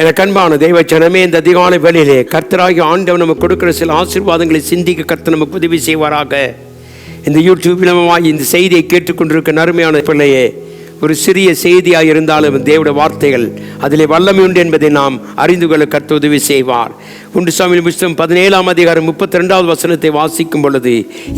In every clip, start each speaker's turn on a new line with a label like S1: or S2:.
S1: எனக்கு அன்பான தெய்வ ஜனமே இந்த அதிகாலை வேலையிலே கர்த்தராகி ஆண்டவன் நமக்கு கொடுக்குற சில ஆசீர்வாதங்களை சிந்திக்க கர்த்தர் நமக்கு உதவி செய்வாராக. இந்த யூடியூப்பில் இந்த செய்தியை கேட்டுக்கொண்டிருக்க நறுமையான பிள்ளையே ஒரு சிறிய செய்தியாக இருந்தாலும் தேவட வார்த்தைகள் அதிலே வல்லமை உண்டு என்பதை நாம் அறிந்து கொள்ள கர்த்த உதவி செய்வார். ஒன்று சாமியில் புஸ்தம் பதினேழாம் அதிகாரம் முப்பத்தி ரெண்டாவது வசனத்தை வாசிக்கும் பொழுது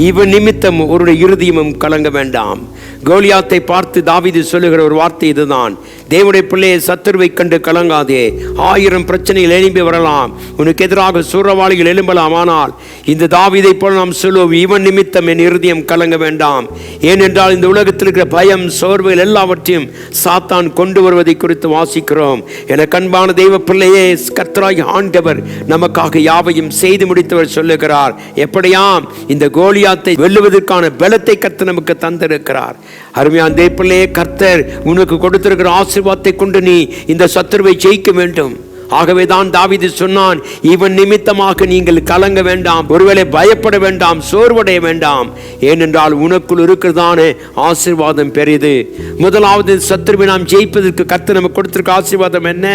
S1: இவன் நிமித்தம் ஒரு இருதயமும் கலங்க வேண்டாம். கோலியாத்தை பார்த்து தாவிது சொல்லுகிற ஒரு வார்த்தை இதுதான். தேவனுடைய பிள்ளையை சத்துருவை கண்டு கலங்காதே. ஆயிரம் பிரச்சனைகள் எழும்பி வரலாம். உனக்கு எதிராக சூறவாளிகள் எழும்பலாம். ஆனால் இந்த தாவிதை போல நாம் சொல்லுவோம் இவன் நிமித்தம் என் இருதயம் கலங்க வேண்டாம். ஏனென்றால் இந்த உலகத்தில் இருக்கிற பயம் சோர்வுகள் எல்லாவற்றையும் சாத்தான் கொண்டு வருவதை குறித்து வாசிக்கிறோம். என கண்பான தெய்வ பிள்ளையே கர்த்தராகி ஆண்டவர் நம் நமக்காக யாவையும் செய்து முடித்தவர் சொல்லுகிறார். எப்படியாம் இந்த கோலியாத்தை வெல்லுவதற்கான பலத்தை கர்த்தர் நமக்கு தந்திருக்கிறார். அருமையான தேப்பிள்ளையே கர்த்தர் உனக்கு கொடுத்திருக்கிற ஆசீர்வாதத்தை கொண்டு நீ இந்த சத்துருவை ஜெயிக்க வேண்டும். ஆகவே தான் தாவிது சொன்னான் இவன் நிமித்தமாக நீங்கள் கலங்க வேண்டாம் ஒருவேளை பயப்பட வேண்டாம் சோர்வடைய வேண்டாம். ஏனென்றால் உனக்குள் இருக்கிறதான ஆசீர்வாதம் பெரியது. முதலாவது சத்துருவை நாம் ஜெயிப்பதற்கு கத்து நமக்கு கொடுத்திருக்க ஆசீர்வாதம் என்ன?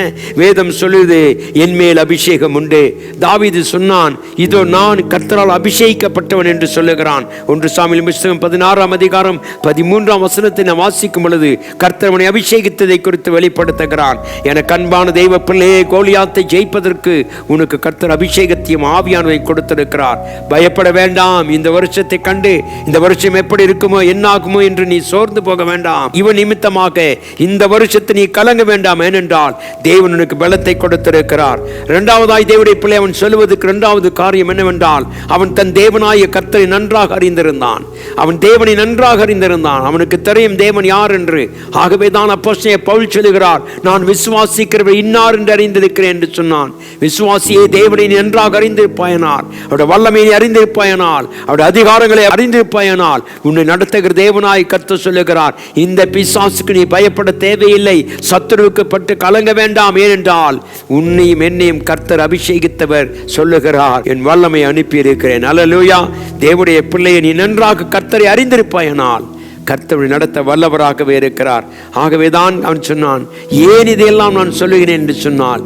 S1: வேதம் சொல்லுது என் மேல் அபிஷேகம் உண்டு. தாவீது சொன்னான் இதோ நான் கர்த்தரால் அபிஷேகிக்கப்பட்டவன் என்று சொல்லுகிறான். ஒன்று சாமியில் புஸ்தகம் பதினாறாம் அதிகாரம் பதிமூன்றாம் வசனத்தை நான் வாசிக்கும் பொழுது கர்த்தரவனை அபிஷேகித்ததை குறித்து வெளிப்படுத்துகிறான் என கண்பான தெய்வ பிள்ளையே கோலியாத்தை ஜெயிப்பதற்கு உனக்கு கர்த்தர் அபிஷேகத்தையும் ஆவியானவை கொடுத்திருக்கிறார். பயப்பட வேண்டாம். இந்த வருஷத்தை கண்டு இந்த வருஷம் எப்படி இருக்குமோ என்னாகுமோ என்று நீ சோர்ந்து போக வேண்டாம். இவன் நிமித்தமாக இந்த வருஷத்தை நீ கலங்க வேண்டாம். ஏனென்றால் தேவன் உனக்கு பலத்தை கொடுத்திருக்கிறார். இரண்டாவதாய் தேவனுடைய பிள்ளை அவன் சொல்லுவதற்கு இரண்டாவது காரியம் என்னவென்றால் அவன் தன் தேவனாய கர்த்தரை நன்றாக அறிந்திருந்தான். அவன் தேவனை நன்றாக அறிந்திருந்தான். அவனுக்கு தெரியும் தேவன் யார் என்று. ஆகவே தான் அப்போ பவுல் சொல்லுகிறார் நான் விசுவாசிக்கிறவர் இன்னார் என்று அறிந்தது இருக்கிறேன் என்று சொன்னான். விசுவாசியே தேவனை நன்றாக அறிந்திருப்பாயனால் அவருடைய வல்லமையை அறிந்திருப்பாயனால் அவருடைய அதிகாரங்களை அறிந்திருப்பாயனால் உன்னை நடத்துகிற தேவனாய் கர்த்தர் சொல்லுகிறார். இந்த பிசாசுக்கு நீ பயப்பட தேவையில்லை. சத்துருவுக்கு பட்டு கலங்க வேண்டாம். ஏனென்றால் உன்னையும் என்னையும் கர்த்தர் அபிஷேகித்தவர் சொல்லுகிறார். என் வல்லமை அனுப்பி இருக்கிறேன் அல்லேலூயா தேவனுடைய பிள்ளையை நீ நன்றாக கர்த்தரை அறிந்திருப்பாயனால். கர்த்தரை நடத்த வல்லவராகவே இருக்கிறார். ஆகவே தான் அவன் சொன்னான் ஏன் இதையெல்லாம் நான் சொல்லுகிறேன்? என்று சொன்னால்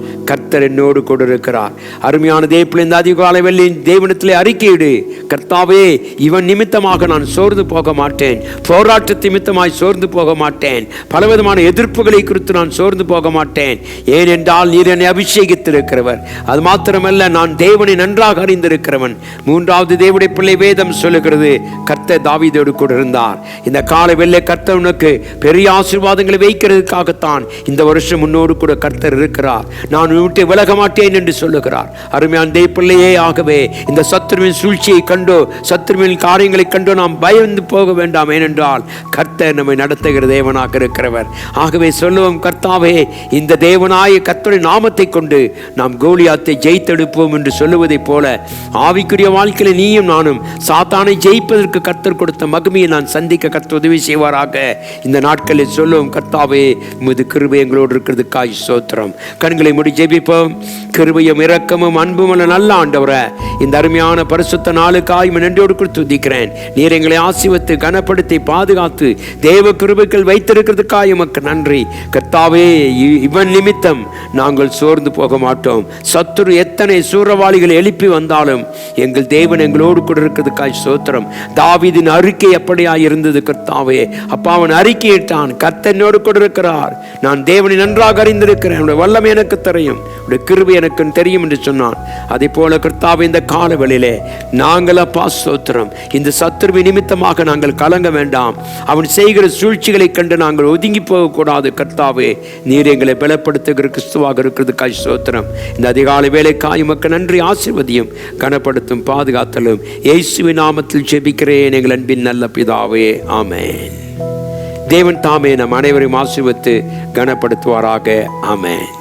S1: கர்த்தர் என்னோடு கொண்டிருக்கிறார் அருமையான தேவப்பிள்ளை இந்த அதிகாலை வெள்ளி தேவனத்திலே அறிக்கையிடு. கர்த்தாவே இவன் நிமித்தமாக நான் சோர்ந்து போக மாட்டேன். போராட்ட நிமித்தமாய் சோர்ந்து போக மாட்டேன். பலவிதமான எதிர்ப்புகளை குறித்து நான் சோர்ந்து போக மாட்டேன். ஏனென்றால் நீர் என்னை அபிஷேகித்திருக்கிறவர். அது மாத்திரமல்ல நான் தேவனை நன்றாக அறிந்திருக்கிறவன். மூன்றாவது தேவடைய பிள்ளை வேதம் சொல்லுகிறது கர்த்தர் தாவிதோடு கூட இருந்தார் இந்த காலை வெள்ளை கர்த்தர் உனக்கு பெரிய ஆசீர்வாதங்களை வைக்கிறதுக்காகத்தான் இந்த வருஷம் முன்னோடு கூட கர்த்தர் இருக்கிறார். நான் உன்னை விட்டு விலக மாட்டேன் என்று சொல்லுகிறார். அருமையான தேய்ப்பிள்ளையே ஆகவே இந்த சத்துருவின் சூழ்ச்சியை கண்டோ சத்துருவின் காரியங்களை கண்டோ நாம் பயந்து போக வேண்டாம். ஏனென்றால் கர்த்தர் நம்மை நடத்துகிற தேவனாக இருக்கிறவர். ஆகவே சொல்லுவோம் கர்த்தாவே இந்த தேவனாய கர்த்தருடைய நாமத்தை கொண்டு நாம் கோலியாத்தை ஜெயித்தெடுப்போம் என்று சொல்லுவதைப் போல ஆவிக்குரிய வாழ்க்கையில் நீயும் நானும் சாத்தானை ஜெயிப்பதற்கு கர்த்தர் கொடுத்த மகிமையை நான் சந்திக்க கர்த்த உதவி செய்வாராக. இந்த நாட்களில் சொல்லுவோம் கர்த்தாவே முது கிருபை எங்களோடு இருக்கிறதுக்காய் சோத்திரம் கண்களை முடி ஜெபிப்போம். கிருபையும் இரக்கமும் அன்பும் அல்ல நல்ல ஆண்டவரை இந்த அருமையான பரிசுத்த நாளுக்காய் நன்றியோடு கொடுத்து துதிக்கிறேன். நீர் எங்களை ஆசிவத்து கனப்படுத்தி பாதுகாத்து தேவ கிருபைகள் வைத்திருக்கிறதுக்காய் உமக்கு நன்றி. கர்த்தாவே இவன் நிமித்தம் நாங்கள் சோர்ந்து போக மாட்டோம். சத்துரு எத்தனை சூறவாளிகள் எழுப்பி வந்தாலும் எங்கள் தேவன் எங்களோடு கூட இருக்கிறதுக்காய் சோத்திரம் தாவிதின் அறிக்கை எப்படியாய் இருந்தது கர்த்தாவே. அப்பா அவன் அறிக்கையிட்டான் கர்த்தனோடு கூட இருக்கிறார். நான் தேவனை நன்றாக அறிந்திருக்கிறேன். உடைய வல்லமை எனக்கு தெரியும். உடைய கிருபி எனக்கு தெரியும் என்று சொன்னான். அதே போல கர்த்தாவை இந்த காலவெளியிலே நாங்கள் அப்பா சோத்திரம் இந்த சத்துருவி நிமித்தமாக நாங்கள் கலங்க வேண்டாம். அவன் செய்கிற சூழ்ச்சிகளை கண்டு நாங்கள் ஒதுங்கி போகக்கூடாது கர்த்தாவே. நீர் எங்களை பலப்படுத்துகிற கிறிஸ்துவாக இருக்கிறதுக்காய் சோத்திரம் இந்த அதிகாலை வேலைக்காய் மக்கள் நன்றி ஆசிர்வதியும் கனப்படுத்தும் பாதுகாத்தலும். இயேசுவின் நாமத்தில் ஜெபிக்கிறேன் எங்கள் அன்பின் நல்ல பிதாவே. ஆமேன். தேவன் தாமே நம் அனைவரையும் ஆசீர்வத்து கனப்படுத்துவாராக. ஆமேன்.